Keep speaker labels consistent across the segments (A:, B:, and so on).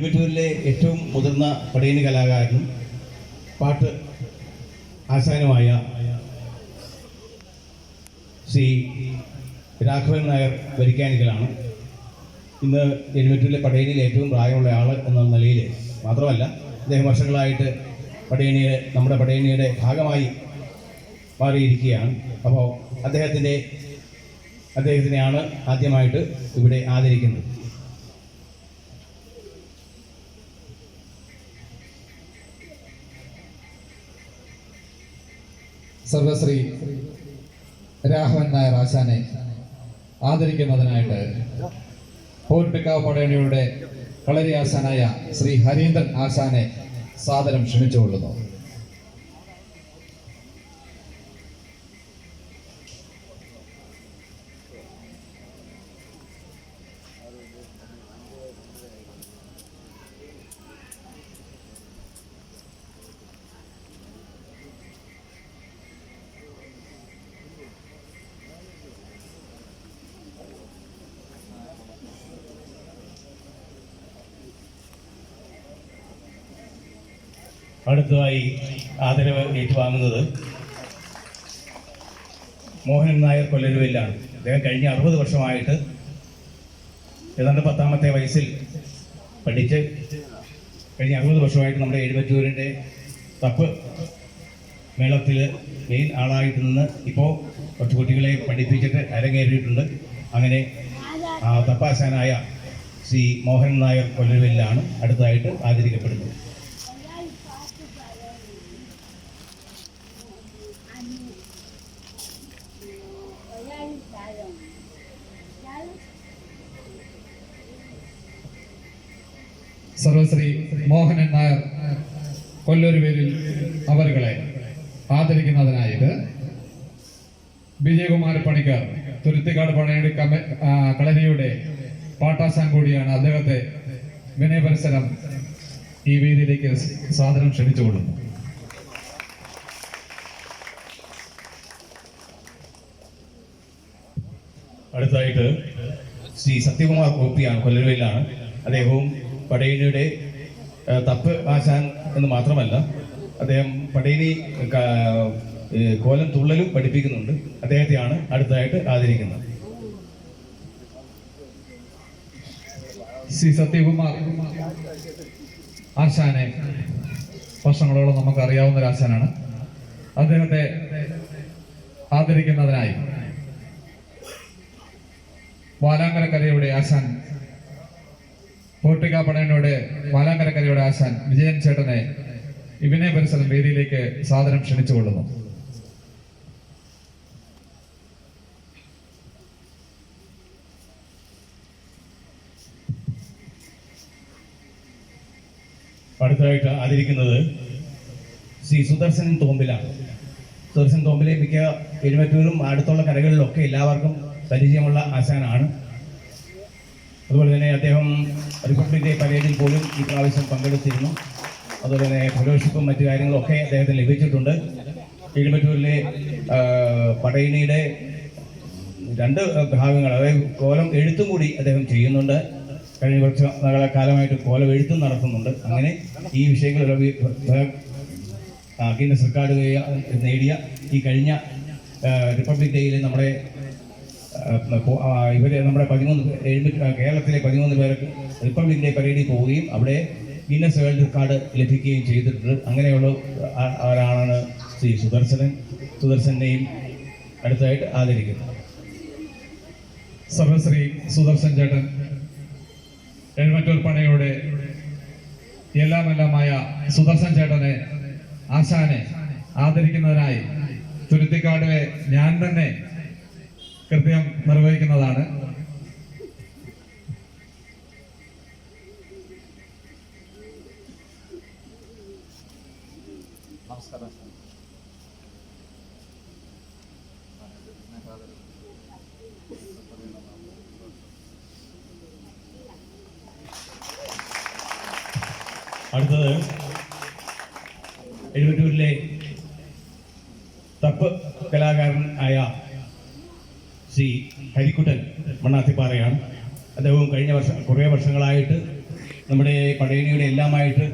A: എഴുപറ്റൂരിലെ ഏറ്റവും മുതിർന്ന പടയണി കലാകാരനും പാട്ട് ആശാനുമായ ശ്രീ രാഘവൻ നായർ വരിക്കാനിക്കലാണ്. ഇന്ന് എരുമറ്റൂരിലെ പടയണിയിൽ ഏറ്റവും പ്രായമുള്ള ആൾ എന്ന നിലയിൽ മാത്രമല്ല അദ്ദേഹം വർഷങ്ങളായിട്ട് പടയണിയുടെ നമ്മുടെ പടയണിയുടെ ഭാഗമായി മാറിയിരിക്കുകയാണ്. അപ്പോൾ അദ്ദേഹത്തിന്റെ അദ്ദേഹത്തിനെയാണ് ആദ്യമായിട്ട് ഇവിടെ ആദരിക്കുന്നത്.
B: സർവശ്രീ രാഘവൻ നായർ ആശാനെ ആദരിക്കുന്നതിനായിട്ട് പോർട്ടിക്കാവ് പടയണിയുടെ കളരി ആശാനായ ശ്രീ ഹരീന്ദ്രൻ ആശാനെ സാദരം ക്ഷണിച്ചുകൊള്ളുന്നു.
A: അടുത്തതായി ആദരവ് ഏറ്റുവാങ്ങുന്നത് മോഹൻ നായർ കൊല്ലരുവിലാണ് അദ്ദേഹം കഴിഞ്ഞ അറുപത് വർഷമായിട്ട് ഏതാണ്ട് പത്താമത്തെ വയസ്സിൽ പഠിച്ച് കഴിഞ്ഞ അറുപത് വർഷമായിട്ട് നമ്മുടെ എഴുപത്തൂരിന്റെ തപ്പ് മേളത്തിൽ മെയിൻ ആളായിട്ട് നിന്ന് ഇപ്പോൾ കുറച്ച് കുട്ടികളെ പഠിപ്പിച്ചിട്ട് അരങ്ങേറിയിട്ടുണ്ട്. അങ്ങനെ തപ്പാശാനായ ശ്രീ മോഹൻ നായർ കൊല്ലരുവിലാണ് അടുത്തതായിട്ട് ആദരിക്കപ്പെടുന്നത്.
B: സർവശ്രീ മോഹനൻ നായർ കൊല്ലൂരുപേരിൽ അവരുകളെ ആദരിക്കുന്നതിനായിട്ട് വിജയകുമാർ പണിക്കർ തുരുത്തിക്കാട് പണിയുടെ കമ കളരിയുടെ പാട്ടാശാൻ കൂടിയാണ് അദ്ദേഹത്തെ വിനയപരിസരം ഈ വേദിയിലേക്ക് സാദരം ക്ഷണിച്ചുകൊള്ളുന്നു.
A: അടുത്തായിട്ട് ശ്രീ സത്യകുമാർ ഗോപിയാണ് കൊല്ലരുവയിലാണ് അദ്ദേഹവും പടയണിയുടെ തപ്പ് ആശാൻ എന്ന് മാത്രമല്ല അദ്ദേഹം പടയണി കോലം തുള്ളലും പഠിപ്പിക്കുന്നുണ്ട്. അദ്ദേഹത്തെയാണ് അടുത്തായിട്ട് ആദരിക്കുന്നത്.
B: ശ്രീ സത്യകുമാർ ആശാനെ വർഷങ്ങളോളം നമുക്ക് അറിയാവുന്ന ഒരു ആശാനാണ് അദ്ദേഹത്തെ ആദരിക്കുന്നതിനായി വാലാങ്കര കലയുടെ ആശാൻ പോർട്ടിക പടയനയുടെ വാലാങ്കരക്കരയുടെ ആശാൻ വിജയൻ ചേട്ടനെ ഇവനെ പരിസരം വേദിയിലേക്ക് സാദരം ക്ഷണിച്ചുകൊള്ളുന്നു.
A: അടുത്തതായിട്ട് ആദരിക്കുന്നത് ശ്രീ സുദർശൻ തോമ്പിലാണ് സുദർശൻ തോമ്പിലെ മിക്ക എഴുമറ്റൂരും അടുത്തുള്ള കരകളിലൊക്കെ എല്ലാവർക്കും പരിചയമുള്ള ആശാനാണ്. അതുപോലെ തന്നെ അദ്ദേഹം റിപ്പബ്ലിക് ഡേ പരേഡിൽ പോലും ഈ പ്രാവശ്യം പങ്കെടുത്തിരുന്നു. അതുപോലെ തന്നെ ഫെലോഷിപ്പും മറ്റു കാര്യങ്ങളൊക്കെ അദ്ദേഹത്തിന് ലഭിച്ചിട്ടുണ്ട്. കീഴ്മറ്റൂരിലെ പടയണിയുടെ രണ്ട് ഭാഗങ്ങൾ അതായത് കോലം എഴുത്തും കൂടി അദ്ദേഹം ചെയ്യുന്നുണ്ട്. കഴിഞ്ഞ കുറച്ച് കാലമായിട്ട് കോലം എഴുത്തും നടത്തുന്നുണ്ട്. അങ്ങനെ ഈ വിഷയങ്ങളിൽ ഗിന്നസ് റെക്കോർഡ് നേടിയ ഈ കഴിഞ്ഞ റിപ്പബ്ലിക് ഡേയിൽ നമ്മുടെ ഇവർ നമ്മുടെ പതിമൂന്ന് എഴുന്നൂറ്റി കേരളത്തിലെ പതിമൂന്ന് പേർക്ക് റിപ്പബ്ലിക് ഡേ പരേഡിൽ പോവുകയും അവിടെ ഗിന്നസ് വേൾഡ് കാർഡ് ലഭിക്കുകയും ചെയ്തിട്ടുണ്ട്. അങ്ങനെയുള്ള ആരാണ് ശ്രീ സുദർശനൻ സുദർശനെയും അടുത്തായിട്ട് ആദരിക്കുന്നത്
B: സർവശ്രീ സുദർശൻ ചേട്ടൻ എഴുമറ്റൂർ പണയുടെ എല്ലാമെല്ലാമായ സുദർശൻ ചേട്ടനെ ആശാനെ ആദരിക്കുന്നതിനായി തുരുത്തിക്കാടിലെ ഞാൻ തന്നെ കൃത്യം നിർവഹിക്കുന്നതാണ്.
A: അടുത്തത് എഴുപത്തൂരിലെ തപ്പ് കലാകാരൻ ആയ ശ്രീ ഹരിക്കുട്ടൻ മണ്ണാത്തിപ്പാറയാണ്. അദ്ദേഹവും കഴിഞ്ഞ വർഷം കുറേ വർഷങ്ങളായിട്ട് നമ്മുടെ പടയണിയുടെ എല്ലാമായിട്ട്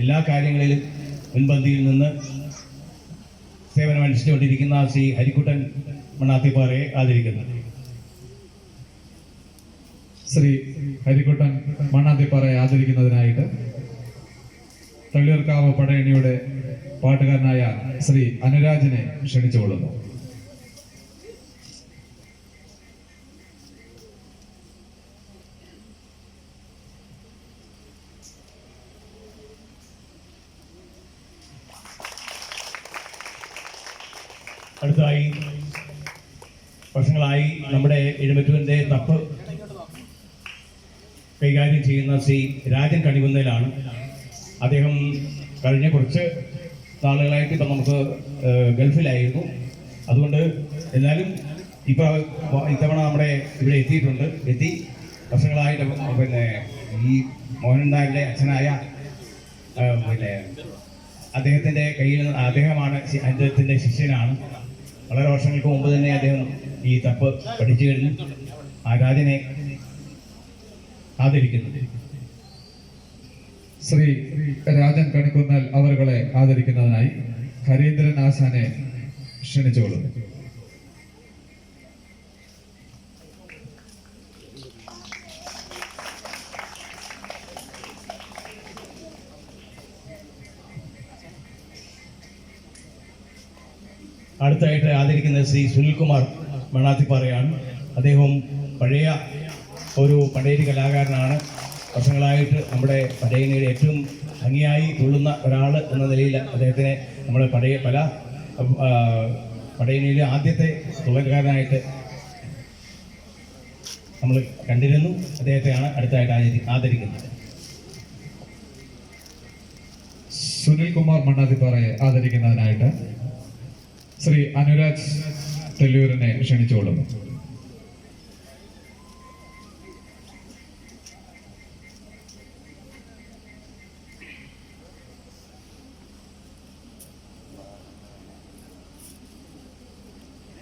A: എല്ലാ കാര്യങ്ങളിലും മുൻപന്തിയിൽ നിന്ന് സേവനമനുഷ്ഠിച്ചുകൊണ്ടിരിക്കുന്ന ശ്രീ ഹരിക്കുട്ടൻ മണ്ണാത്തിപ്പാറയെ ആദരിക്കുന്നു.
B: ശ്രീ ഹരിക്കുട്ടൻ മണ്ണാത്തിപ്പാറയെ ആദരിക്കുന്നതിനായിട്ട് തള്ളിയൂർക്കാവ് പടയണിയുടെ പാട്ടുകാരനായ ശ്രീ അനുരാജിനെ ക്ഷണിച്ചുകൊള്ളുന്നു.
A: അടുത്തതായി വർഷങ്ങളായി നമ്മുടെ എഴുമറ്റൂരിന്റെ തപ്പ് കൈകാര്യം ചെയ്യുന്ന ശ്രീ രാജൻ കണികുന്നേലാണ് അദ്ദേഹം കഴിഞ്ഞ കുറച്ച് നാളുകളായിട്ട് ഇപ്പം നമുക്ക് ഗൾഫിലായിരുന്നു. അതുകൊണ്ട് എന്നാലും ഇപ്പോൾ ഇത്തവണ നമ്മുടെ ഇവിടെ എത്തിയിട്ടുണ്ട്. എത്തി. വർഷങ്ങളായിട്ട് പിന്നെ ഈ മോഹൻ നായരുടെ അച്ഛനായ പിന്നെ അദ്ദേഹത്തിന്റെ കയ്യിൽ അദ്ദേഹമാണ് അദ്ദേഹത്തിന്റെ ശിഷ്യനാണ്. വളരെ വർഷങ്ങൾക്ക് മുമ്പ് തന്നെ അദ്ദേഹം ഈ തപ്പ് പഠിച്ചു കഴിഞ്ഞു. ആ രാജനെ ആദരിക്കുന്നു.
B: ശ്രീ രാജൻ കണിക്കുന്നൽ അവരുകളെ ആദരിക്കുന്നതിനായി ഹരീന്ദ്രൻ ആശാനെ ക്ഷണിച്ചുകൊള്ളുന്നു.
A: അടുത്തായിട്ട് ആദരിക്കുന്ന ശ്രീ സുനിൽകുമാർ മണ്ണാത്തിപ്പാറയാണ് അദ്ദേഹം പഴയ ഒരു പടയേരി കലാകാരനാണ്. വർഷങ്ങളായിട്ട് നമ്മുടെ പടയണിയുടെ ഏറ്റവും ഭംഗിയായി തുള്ളുന്ന ഒരാൾ എന്ന നിലയിൽ അദ്ദേഹത്തിനെ നമ്മുടെ പടയ പല പടയണിയിലെ ആദ്യത്തെ തുകൽക്കാരനായിട്ട് നമ്മൾ കണ്ടിരുന്നു. അദ്ദേഹത്തെയാണ് അടുത്തായിട്ട് ആചരി ആദരിക്കുന്നത്.
B: സുനിൽകുമാർ മണ്ണാതിപ്പാറയെ ആദരിക്കുന്നതിനായിട്ട്. ശ്രീ അനുരാജ് തെല്ലൂരിനെ ക്ഷണിച്ചുകൊള്ളുന്നു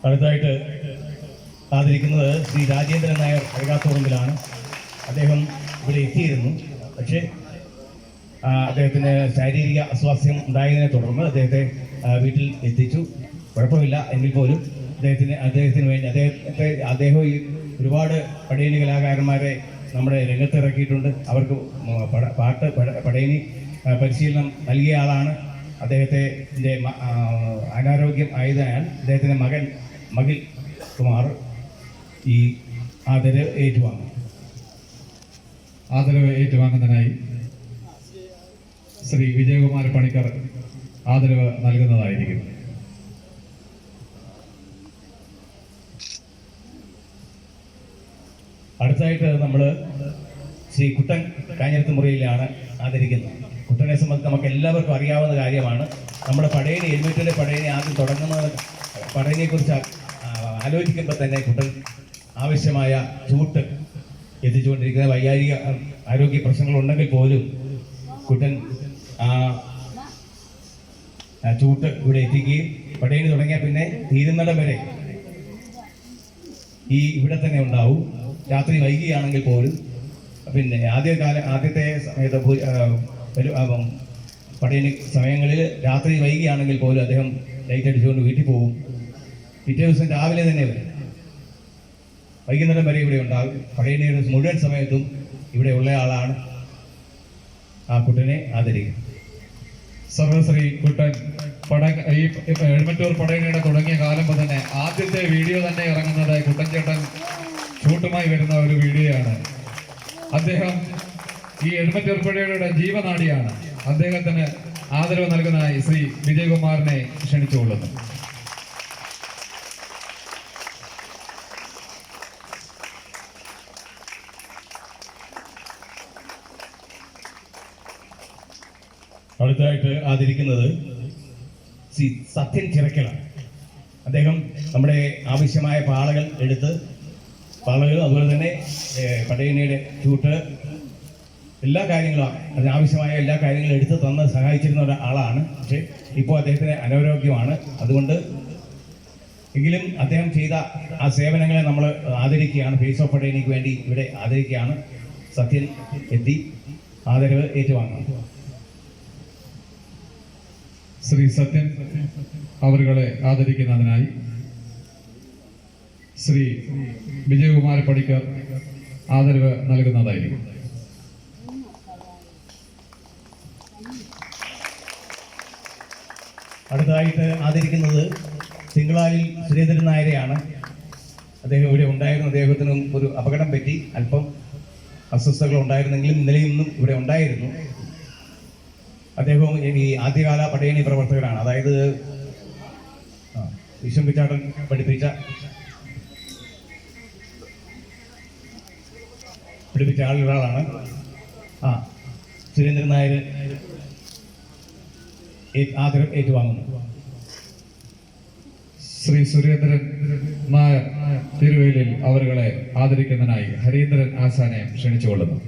A: അടുത്തായിട്ട് കാത്തിരിക്കുന്നത് ശ്രീ രാജേന്ദ്രൻ നായർ അഴകാത്തോറമ്പിലാണ് അദ്ദേഹം ഇവിടെ എത്തിയിരുന്നു. പക്ഷേ അദ്ദേഹത്തിന് ശാരീരിക അസ്വാസ്ഥ്യം ഉണ്ടായതിനെ തുടർന്ന് അദ്ദേഹത്തെ വീട്ടിൽ എത്തിച്ചു. കുഴപ്പമില്ല എങ്കിൽ പോലും അദ്ദേഹത്തിന് അദ്ദേഹത്തിന് വേണ്ടി അദ്ദേഹത്തെ അദ്ദേഹം ഈ ഒരുപാട് പടയണി കലാകാരന്മാരെ നമ്മുടെ രംഗത്തിറക്കിയിട്ടുണ്ട്. അവർക്ക് മ- പട- പാട്ട് പട- പടയണി പരിശീലനം നൽകിയ ആളാണ് അദ്ദേഹത്തെ അനാരോഗ്യം ആയതിനാൽ അദ്ദേഹത്തിന്റെ മകൻ മകിൽ കുമാർ ഈ ആദരവ് ഏറ്റുവാങ്ങും.
B: ആദരവ് ഏറ്റുവാങ്ങുന്നതിനായി ശ്രീ വിജയകുമാർ പണിക്കർ ആദരവ് നൽകുന്നതായിരിക്കും.
A: അടുത്തായിട്ട് നമ്മൾ ശ്രീ കുട്ടൻ കാഞ്ഞിരത്ത് മുറിയിലാണ് ആദരിക്കുന്നത്. കുട്ടനെ സംബന്ധിച്ച് നമുക്ക് എല്ലാവർക്കും അറിയാവുന്ന കാര്യമാണ്. നമ്മുടെ പടയണി എലിമറ്റൂരിലെ പടയണി ആദ്യം തുടങ്ങുന്നത് പടയണിയെക്കുറിച്ച് ആലോചിക്കുമ്പോൾ തന്നെ കുട്ടൻ ആവശ്യമായ ചൂട്ട് എത്തിച്ചുകൊണ്ടിരിക്കുന്ന വൈകാരിക ആരോഗ്യ പ്രശ്നങ്ങളുണ്ടെങ്കിൽ പോലും കുട്ടൻ ചൂട്ട് ഇവിടെ എത്തിക്കുകയും പടയണി തുടങ്ങിയാൽ പിന്നെ തീരുന്നിടം വരെ ഈ ഇവിടെ തന്നെ ഉണ്ടാവും. രാത്രി വൈകിയാണെങ്കിൽ പോലും പിന്നെ ആദ്യകാല ആദ്യത്തെ സമയത്ത് പടയണി സമയങ്ങളിൽ രാത്രി വൈകിയാണെങ്കിൽ പോലും അദ്ദേഹം ലൈറ്റ് അടിച്ചുകൊണ്ട് വീട്ടിൽ പോകും പിറ്റേ ദിവസം രാവിലെ തന്നെ വരും. വൈകുന്നേരം വരെ ഇവിടെ ഉണ്ടാകും പടയണിയുടെ മുഴുവൻ സമയത്തും ഇവിടെ ഉള്ള ആളാണ് ആ കുട്ടനെ ആദരിക്കുക
B: സർവശ്രീ കുട്ടൻ പട ഈ എഴുമറ്റൂർ പടയണിയുടെ തുടങ്ങിയ കാലം തന്നെ ആദ്യത്തെ വീഡിയോ തന്നെ ഇറങ്ങുന്നത് കുട്ടൻ ചേട്ടൻ ഷൂട്ടുമായി വരുന്ന ഒരു വീഡിയോയാണ്. അദ്ദേഹം ഈ എഴുമറ്റൂർ പടയണിയുടെ ജീവനാടിയാണ്. അദ്ദേഹത്തിന് ആദരവ് നൽകുന്നതായി ശ്രീ വിജയകുമാറിനെ ക്ഷണിച്ചുകൊള്ളുന്നു.
A: അടുത്തതായിട്ട് ആദരിക്കുന്നത് സത്യൻ ചിറക്കലാണ്. അദ്ദേഹം നമ്മുടെ ആവശ്യമായ പാളകൾ എടുത്ത് പാളകൾ അതുപോലെ തന്നെ പടയണിയുടെ ചൂട്ട് എല്ലാ കാര്യങ്ങളും അതിനാവശ്യമായ എല്ലാ കാര്യങ്ങളും എടുത്ത് തന്ന് സഹായിച്ചിരുന്ന ഒരാളാണ് പക്ഷേ ഇപ്പോൾ അദ്ദേഹത്തിന് അനാരോഗ്യമാണ് അതുകൊണ്ട് എങ്കിലും അദ്ദേഹം ചെയ്ത ആ സേവനങ്ങളെ നമ്മൾ ആദരിക്കുകയാണ്. ഫേസ് ഓഫ് പടയണിക്ക് വേണ്ടി ഇവിടെ ആദരിക്കുകയാണ്. സത്യൻ എത്തി. ആദരവ് ഏറ്റുവാങ്ങണം
B: ശ്രീ സത്യൻ അവരുകളെ ആദരിക്കുന്നതിനായി ശ്രീ വിജയകുമാർ പണിക്കർ ആദരവ് നൽകുന്നതായിരിക്കും.
A: അടുത്തതായിട്ട് ആദരിക്കുന്നത് തിങ്കളാലിൽ സുരേന്ദ്രൻ നായരെയാണ്. അദ്ദേഹം ഇവിടെ ഉണ്ടായിരുന്നു. അദ്ദേഹത്തിനും ഒരു അപകടം പറ്റി. അല്പം അസ്വസ്ഥതകൾ ഉണ്ടായിരുന്നെങ്കിലും ഇന്നലെയും ഇന്നും ഇവിടെ ഉണ്ടായിരുന്നു. അദ്ദേഹവും ഈ ആദ്യകാല പടയണി പ്രവർത്തകരാണ് അതായത് പിച്ചാട്ടൻ പഠിപ്പിച്ച പഠിപ്പിച്ച ആൾ ഒരാളാണ് ആ സുരേന്ദ്രൻ നായർ ആഗ്രഹം ഏറ്റുവാങ്ങുന്നു.
B: ശ്രീ സുരേന്ദ്രൻ നായർ തിരുവേലിൽ അവരുകളെ ആദരിക്കുന്നതിനായി ഹരീന്ദ്രൻ ആസാനെ ക്ഷണിച്ചുകൊള്ളുന്നു.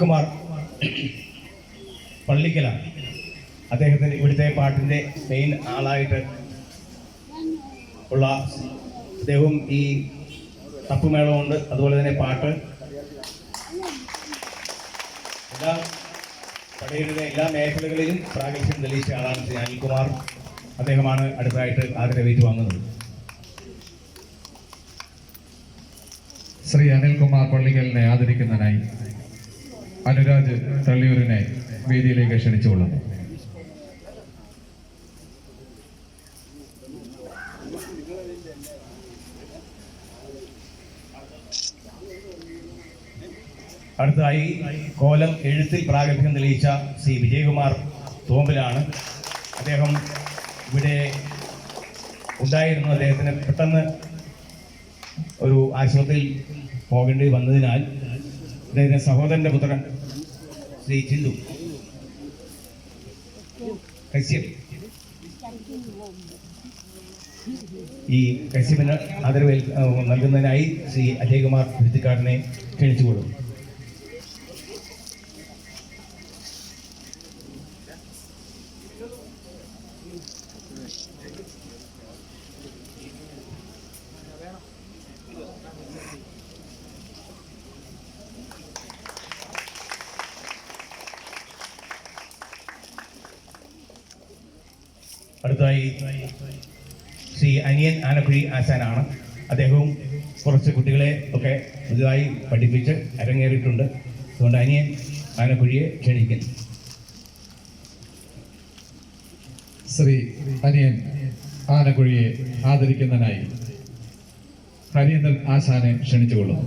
A: അനിൽകുമാർ പള്ളിക്കലാണ്. അദ്ദേഹത്തിന് ഇവിടുത്തെ പാട്ടിന്റെ മെയിൻ ആളായിട്ട് ഉള്ള അദ്ദേഹവും ഈ തപ്പുമേളമുണ്ട് അതുപോലെ തന്നെ പാട്ട്. എല്ലാ പടയുടെ എല്ലാ മേഖലകളിലും പ്രാഗൽഭ്യം തെളിയിച്ച ആളാണ് ശ്രീ അനിൽകുമാർ. അദ്ദേഹമാണ് അടുത്തതായിട്ട് ആദരവേറ്റ് വാങ്ങുന്നത്.
B: ശ്രീ അനിൽകുമാർ പള്ളികളിനെ ആദരിക്കുന്നതിനായി അനുരാജ് തള്ളിയൂരിനെ വേദിയിലേക്ക് ക്ഷണിച്ചുകൊള്ളുന്നു.
A: അടുത്തതായി കോലം എഴുത്തിൽ പ്രാഗൽഭ്യം തെളിയിച്ച സി വിജയകുമാർ തോമ്പിലാണ്. അദ്ദേഹം ഇവിടെ ഉണ്ടായിരുന്നു. അദ്ദേഹത്തിന് പെട്ടെന്ന് ഒരു ആശുപത്രിയിൽ പോകേണ്ടി വന്നതിനാൽ അദ്ദേഹത്തിന്റെ സഹോദരന്റെ പുത്രൻ ശ്രീ ചിന്തു കശ്യപ്. ഈ കശ്യപിന് ആദരവേൽ നൽകുന്നതിനായി ശ്രീ അജയ്കുമാർ ഭിത്തിക്കാടിനെ ക്ഷണിച്ചുകൊള്ളും അടുത്തതായി ശ്രീ അനിയൻ ആനക്കുഴി ആശാനാണ്. അദ്ദേഹവും കുറച്ച് കുട്ടികളെ ഒക്കെ പുതുതായി പഠിപ്പിച്ച് അരങ്ങേറിയിട്ടുണ്ട്. അതുകൊണ്ട് അനിയൻ ആനക്കുഴിയെ ക്ഷണിക്കുന്നു.
B: ശ്രീ അനിയൻ ആനക്കുഴിയെ ആദരിക്കുന്നതിനായി ഹരീന്ദ്രൻ ആശാനെ ക്ഷണിച്ചുകൊള്ളുന്നു.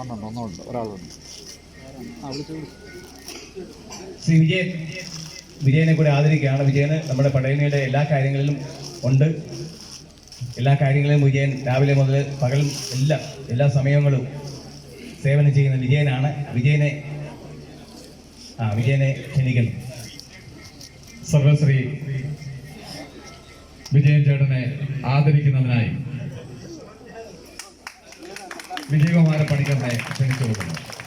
C: ഒന്നുണ്ട് ഒന്നുണ്ട് ഒരാളുണ്ട്.
A: ശ്രീ വിജയൻ വിജയനെ കൂടെ ആദരിക്കുകയാണ്. വിജയന് നമ്മുടെ പടയണിയുടെ എല്ലാ കാര്യങ്ങളിലും ഉണ്ട്. എല്ലാ കാര്യങ്ങളിലും വിജയൻ രാവിലെ മുതൽ പകലും എല്ലാം എല്ലാ സമയങ്ങളും സേവനം ചെയ്യുന്ന വിജയനാണ്. വിജയനെ ആ വിജയനെ ക്ഷണിക്കുന്നു.
B: സർവശ്രീ വിജയൻ ചേട്ടനെ ആദരിക്കുന്നതിനായി. വിജയകുമാര പണിക്കറിനെ ക്ഷണിച്ചു ഈ